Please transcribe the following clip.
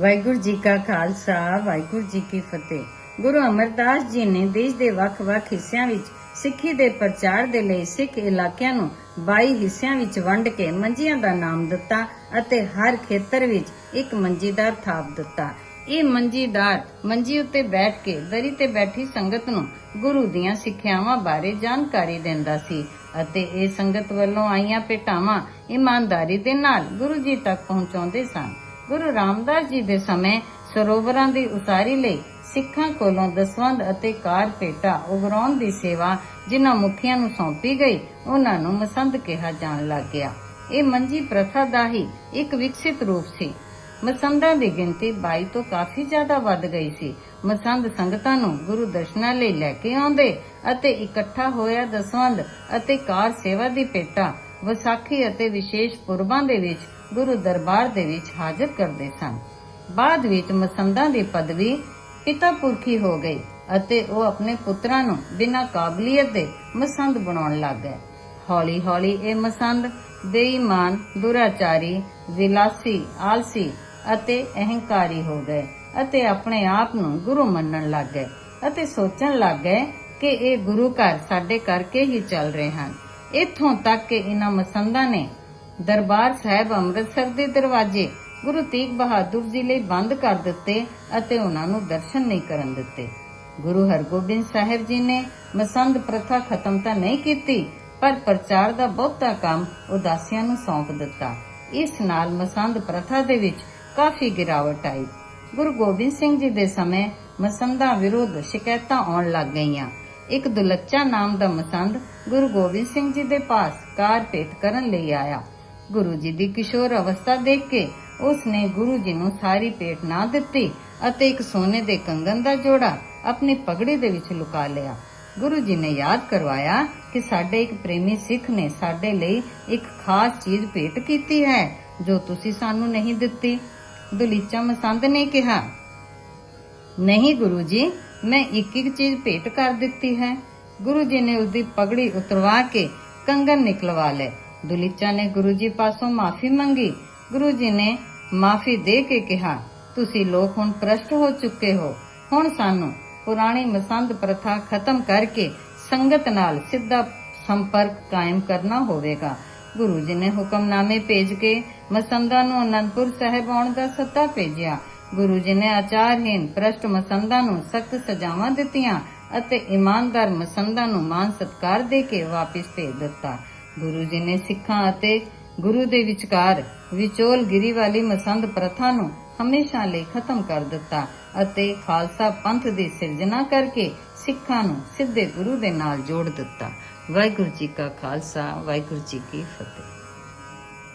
ਵਾਹਿਗੁਰੂ ਜੀ ਕਾ ਖਾਲਸਾ, ਵਾਹਿਗੁਰੂ ਜੀ ਕੀ ਫਤਿਹ। ਗੁਰੂ ਅਮਰਦਾਸ ਜੀ ਨੇ ਦੇਸ਼ ਦੇ ਵੱਖ-ਵੱਖ ਹਿੱਸਿਆਂ ਵਿੱਚ, ਸਿੱਖੀ ਦੇ ਪ੍ਰਚਾਰ ਦੇ ਲਈ ਸਿੱਖ ਇਲਾਕਿਆਂ ਨੂੰ 22 ਹਿੱਸਿਆਂ ਵਿੱਚ ਵੰਡ ਕੇ ਮੰਜੀਆਂ ਦਾ ਨਾਮ ਦਿੱਤਾ ਅਤੇ ਹਰ ਖੇਤਰ ਵਿੱਚ ਇੱਕ ਮੰਜੀਦਾਰ ਥਾਪ ਦਿੱਤਾ। ਇਹ ਮੰਜੀਦਾਰ ਮੰਜੀ ਉੱਤੇ ਬੈਠ ਕੇ ਦਰੀ ਤੇ ਬੈਠੀ ਸੰਗਤ ਨੂੰ ਗੁਰੂ ਦੀਆਂ ਸਿੱਖਿਆਵਾਂ ਬਾਰੇ ਜਾਣਕਾਰੀ ਦਿੰਦਾ ਸੀ ਅਤੇ ਇਹ ਸੰਗਤ ਵੱਲੋਂ ਆਈਆਂ ਭੇਟਾਵਾਂ ਇਮਾਨਦਾਰੀ ਦੇ ਨਾਲ ਗੁਰੂ ਜੀ ਤੱਕ ਪਹੁੰਚਾਉਂਦੇ ਸਨ। ਗੁਰੂ ਰਾਮਦਾਸ ਜੀ ਦੇ ਸਮੇਂ ਸਰੋਵਰਾਂ ਦੀ ਉਸਾਰੀ ਲਈ ਸਿੱਖਾਂ ਕੋਲੋਂ ਦਸਵੰਦ ਅਤੇ ਕਾਰ ਭੇਟਾ ਉਗਰਾਉਣ ਦੀ ਸੇਵਾ ਜਿਨ੍ਹਾਂ ਮੁਖੀਆਂ ਨੂੰ ਸੌਂਪੀ ਗਈ, ਉਹਨਾਂ ਨੂੰ ਮਸੰਦ ਕਿਹਾ ਜਾਣ ਲੱਗ ਗਿਆ। ਇਹ ਮੰਜੀ ਪ੍ਰਥਾ ਦਾ ਹੀ ਇੱਕ ਵਿਕਸਿਤ ਰੂਪ ਸੀ। ਮਸੰਦਾਂ ਦੀ ਗਿਣਤੀ 22 ਤੋਂ ਕਾਫੀ ਜ਼ਿਆਦਾ ਵੱਧ ਗਈ ਸੀ। ਮਸੰਦ ਸੰਗਤਾਂ ਨੂੰ ਗੁਰੂ ਦਰਸ਼ਨਾਂ ਲਈ ਲੈ ਕੇ ਆਉਂਦੇ ਅਤੇ ਇਕੱਠਾ ਹੋਇਆ ਦਸਵੰਦ ਅਤੇ ਕਾਰ ਸੇਵਾ ਦੀ ਭੇਟਾ ਵਿਸਾਖੀ ਅਤੇ ਵਿਸ਼ੇਸ਼ ਪੁਰਬਾਂ ਦੇ ਵਿੱਚ, ਗੁਰੂ ਦਰਬਾਰ ਦੇ ਵਿੱਚ ਹਾਜ਼ਰ ਕਰਦੇ ਸਨ। ਬਾਅਦ ਵਿੱਚ ਮਸੰਦਾਂ ਦੀ ਪਦਵੀ ਪਿਤਾ ਪੁਰਖੀ ਹੋ ਗਈ ਅਤੇ ਉਹ ਆਪਣੇ ਪੁੱਤਰਾਂ ਨੂੰ ਬਿਨਾਂ ਕਾਬਲੀਅਤ ਦੇ ਮਸੰਦ ਬਣਾਉਣ ਲੱਗ ਗਏ। ਹੌਲੀ ਹੌਲੀ ਇਹ ਮਸੰਦ, ਬੇਈਮਾਨ, ਦੁਰਾਚਾਰੀ ਵਿਲਾਸੀ ਆਲਸੀ ਅਤੇ ਅਹੰਕਾਰੀ ਹੋ ਗਏ ਅਤੇ ਆਪਣੇ ਆਪ ਨੂੰ ਗੁਰੂ ਮੰਨਣ ਲੱਗ ਗਏ ਅਤੇ ਸੋਚਣ ਲੱਗ ਗਏ ਕਿ ਇਹ ਗੁਰੂ ਘਰ ਸਾਡੇ ਕਰਕੇ ਹੀ ਚੱਲ ਰਹੇ ਹਨ। ਇੱਥੋਂ ਤੱਕ ਕਿ ਇਹਨਾਂ ਮਸੰਦਾਂ ਨੇ ਦਰਬਾਰ ਸਾਹਿਬ ਅੰਮ੍ਰਿਤਸਰ ਦੇ ਦਰਵਾਜ਼ੇ ਗੁਰੂ ਤੇਗ ਬਹਾਦਰ ਜੀ ਲਈ ਬੰਦ ਕਰ ਦਿੱਤੇ ਅਤੇ ਉਹਨਾਂ ਨੂੰ ਦਰਸ਼ਨ ਨਹੀਂ ਕਰਨ ਦਿੱਤੇ। ਗੁਰੂ ਹਰਗੋਬਿੰਦ ਸਾਹਿਬ ਜੀ ਨੇ ਮਸੰਦ ਪ੍ਰਥਾ ਖਤਮ ਤਾਂ ਨਹੀਂ ਕੀਤੀ, ਪਰ ਪ੍ਰਚਾਰ ਦਾ ਬਹੁਤਾ ਕੰਮ ਉਦਾਸੀਆਂ ਨੂੰ ਸੌਂਪ ਦਿੱਤਾ। ਇਸ ਨਾਲ ਮਸੰਦ ਪ੍ਰਥਾ ਦੇ ਵਿੱਚ ਕਾਫੀ ਗਿਰਾਵਟ ਆਈ। ਗੁਰੂ ਗੋਬਿੰਦ ਸਿੰਘ ਜੀ ਦੇ ਸਮੇਂ ਮਸੰਦਾਂ ਵਿਰੁੱਧ ਸ਼ਿਕਾਇਤਾਂ ਆਉਣ ਲੱਗ ਗਈਆਂ। ਇੱਕ ਦੁਲੱਚਾ ਨਾਮ ਦਾ ਮਸੰਦ ਗੁਰੂ ਗੋਬਿੰਦ ਸਿੰਘ ਜੀ ਦੇ ਪਾਸ ਕਾਰ ਭੇਟ ਕਰਨ ਲਈ ਆਇਆ। ਗੁਰੂ ਜੀ ਦੀ ਕਿਸ਼ੋਰ ਅਵਸਥਾ ਦੇਖ ਕੇ ਉਸ ਨੇ ਗੁਰੂ ਜੀ ਨੂੰ ਸਾਰੀ ਭੇਟ ਨਾ ਦਿੱਤੀ ਅਤੇ ਇੱਕ ਸੋਨੇ ਦੇ ਕੰਗਨ ਦਾ ਜੋੜਾ ਆਪਣੀ ਪਗੜੀ ਦੇ ਵਿੱਚ ਲੁਕਾ ਲਿਆ। ਗੁਰੂ ਜੀ ਨੇ ਯਾਦ ਕਰਵਾਇਆ ਕਿ ਸਾਡੇ ਇੱਕ ਪ੍ਰੇਮੀ ਸਿੱਖ ਨੇ ਸਾਡੇ ਲਈ ਇੱਕ ਖਾਸ ਚੀਜ਼ ਭੇਟ ਕੀਤੀ ਹੈ, ਜੋ ਤੁਸੀਂ ਸਾਨੂੰ ਨਹੀਂ ਦਿੱਤੀ। ਦੁਲੀਚਾ ਮਸੰਦ ਨੇ ਕਿਹਾ, ਨਹੀਂ ਗੁਰੂ ਜੀ ਮੈਂ ਇੱਕ ਇੱਕ ਚੀਜ਼ ਭੇਟ ਕਰ ਦਿੱਤੀ ਹੈ। ਗੁਰੂ ਜੀ ਨੇ ਉਸਦੀ ਪਗੜੀ ਉਤਰਵਾ ਕੇ ਕੰਗਨ ਨਿਕਲਵਾ ਲਏ। ਦੁਲੀਚਾ ਨੇ ਗੁਰੂ ਜੀ ਪਾਸੋਂ ਮਾਫੀ ਮੰਗੀ। ਗੁਰੂ ਜੀ ਨੇ ਮਾਫੀ ਦੇ ਕੇ ਕਿਹਾ, ਤੁਸੀਂ ਲੋਕ ਹੁਣ ਪ੍ਰਸ਼ਟ ਹੋ ਚੁੱਕੇ ਹੋ। ਹੁਣ ਸਾਨੂੰ ਪੁਰਾਣੀ ਮਸੰਦ ਪ੍ਰਥਾ ਖਤਮ ਕਰਕੇ ਸੰਗਤ ਨਾਲ ਸਿੱਧਾ ਸੰਪਰਕ ਕਾਇਮ ਕਰਨਾ ਹੋਵੇਗਾ। ਗੁਰੂ ਜੀ ਨੇ ਹੁਕਮਨਾਮੇ ਭੇਜ ਕੇ ਮਸੰਦਾਂ ਨੂੰ ਅਨੰਦਪੁਰ ਸਾਹਿਬ ਆਉਣ ਦਾ ਸੱਦਾ ਭੇਜਿਆ। ਗੁਰੂ ਜੀ ਨੇ ਆਚਾਰਹੀਨ ਪ੍ਰਸ਼ਟ ਮਸੰਦਾਂ ਨੂੰ ਸਖਤ ਸਜ਼ਾਵਾਂ ਦਿੱਤੀਆਂ ਅਤੇ ਇਮਾਨਦਾਰ ਮਸੰਦਾਂ ਨੂੰ ਮਾਨ ਸਤਕਾਰ ਦੇ ਕੇ ਵਾਪਸ ਭੇਜ ਦਿੱਤਾ। ਗੁਰੂ ਜੀ ਨੇ ਸਿੱਖਾਂ ਅਤੇ ਗੁਰੂ ਦੇ ਵਿਚਕਾਰ ਵਿਚੋਲਗਿਰੀ ਵਾਲੀ ਮਸੰਦ ਪ੍ਰਥਾ ਨੂੰ ਹਮੇਸ਼ਾ ਲਈ ਖਤਮ ਕਰ ਦਿੱਤਾ ਅਤੇ ਖਾਲਸਾ ਪੰਥ ਦੀ ਸਿਰਜਣਾ ਕਰਕੇ ਸਿੱਖਾਂ ਨੂੰ ਸਿੱਧੇ ਗੁਰੂ ਦੇ ਨਾਲ ਜੋੜ ਦਿੱਤਾ। ਵਾਹਿਗੁਰੂ ਜੀ ਕਾ ਖਾਲਸਾ, ਵਾਹਿਗੁਰੂ ਜੀ ਕੀ ਫਤਿਹ।